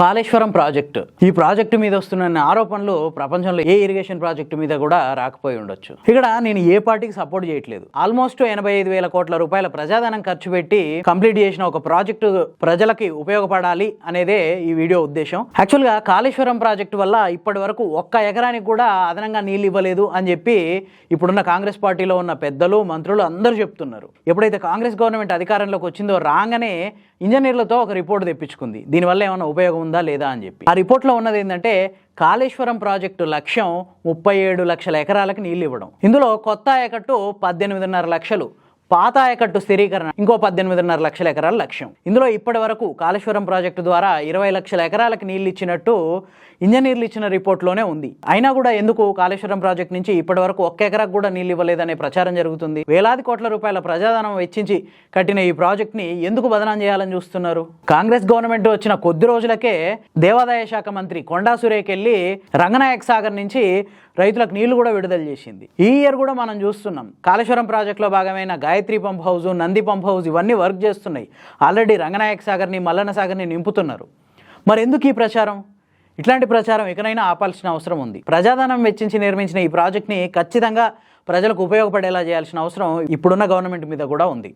Kaleshwaram project. ఈ project మీద వస్తున్న ఆరోపణలు ప్రపంచంలో ఏ ఇరిగేషన్ ప్రాజెక్టు మీద కూడా రాకపోయి ఉండొచ్చు. ఇక్కడ నేను ఏ పార్టీకి సపోర్ట్ చేయట్లేదు. ఆల్మోస్ట్ ఎనభై ఐదు వేల కోట్ల రూపాయల ప్రజాధనం ఖర్చు పెట్టి కంప్లీట్ చేసిన ఒక ప్రాజెక్టు ప్రజలకి ఉపయోగపడాలి అనేదే ఈ వీడియో ఉద్దేశం. యాక్చువల్గా కాళేశ్వరం ప్రాజెక్టు వల్ల ఇప్పటి వరకు ఒక్క ఎకరానికి కూడా అదనంగా నీళ్ళు ఇవ్వలేదు అని చెప్పి ఇప్పుడున్న కాంగ్రెస్ పార్టీలో ఉన్న పెద్దలు మంత్రులు అందరూ చెప్తున్నారు. ఎప్పుడైతే కాంగ్రెస్ గవర్నమెంట్ అధికారంలోకి వచ్చిందో రాగానే ఇంజనీర్లతో ఒక రిపోర్ట్ తెప్పించుకుంది. దీనివల్ల ఏమైనా ఉపయోగం ఉందా లేదా అని చెప్పి. ఆ రిపోర్ట్లో ఉన్నది ఏంటంటే కాళేశ్వరం ప్రాజెక్టు లక్ష్యం ముప్పై ఏడు లక్షల ఎకరాలకు నీళ్ళు ఇవ్వడం. ఇందులో కొత్త ఆయకట్టు పద్దెనిమిదిన్నర లక్షలు. పాత ఆయకట్టు స్థిరీకరణ ఇంకో పద్దెనిమిదిన్నర లక్షల ఎకరాల లక్ష్యం. ఇందులో ఇప్పటి వరకు కాళేశ్వరం ప్రాజెక్టు ద్వారా ఇరవై లక్షల ఎకరాలకు నీళ్ళు ఇచ్చినట్టు ఇంజనీర్లు ఇచ్చిన రిపోర్ట్లోనే ఉంది. అయినా కూడా ఎందుకు కాళేశ్వరం ప్రాజెక్ట్ నుంచి ఇప్పటి వరకు ఒక్క ఎకరాకు కూడా నీళ్ళు ఇవ్వలేదనే ప్రచారం జరుగుతుంది. వేలాది కోట్ల రూపాయల ప్రజాధనం వెచ్చించి కట్టిన ఈ ప్రాజెక్ట్ని ఎందుకు బదనాం చేయాలని చూస్తున్నారు? కాంగ్రెస్ గవర్నమెంట్ వచ్చిన కొద్ది రోజులకే దేవాదాయ శాఖ మంత్రి కొండా సురేఖ్ వెళ్ళి రంగనాయక్ సాగర్ నుంచి రైతులకు నీళ్ళు కూడా విడుదల చేసింది. ఈ ఇయర్ కూడా మనం చూస్తున్నాం. కాళేశ్వరం ప్రాజెక్టులో భాగమైన Gayatri pump house Nandi pump house ఇవన్నీ వర్క్ చేస్తున్నాయి. ఆల్రెడీ రంగనాయక సాగర్ని మల్లన్న సాగర్ని నింపుతున్నారు. మరి ఎందుకు ఈ ప్రచారం? ఇట్లాంటి ప్రచారం ఇకనైనా ఆపాల్సిన అవసరం ఉంది. ప్రజాధనం వెచ్చించి నిర్మించిన ఈ ప్రాజెక్ట్ని ఖచ్చితంగా ప్రజలకు ఉపయోగపడేలా చేయాల్సిన అవసరం ఇప్పుడున్న గవర్నమెంట్ మీద కూడా ఉంది.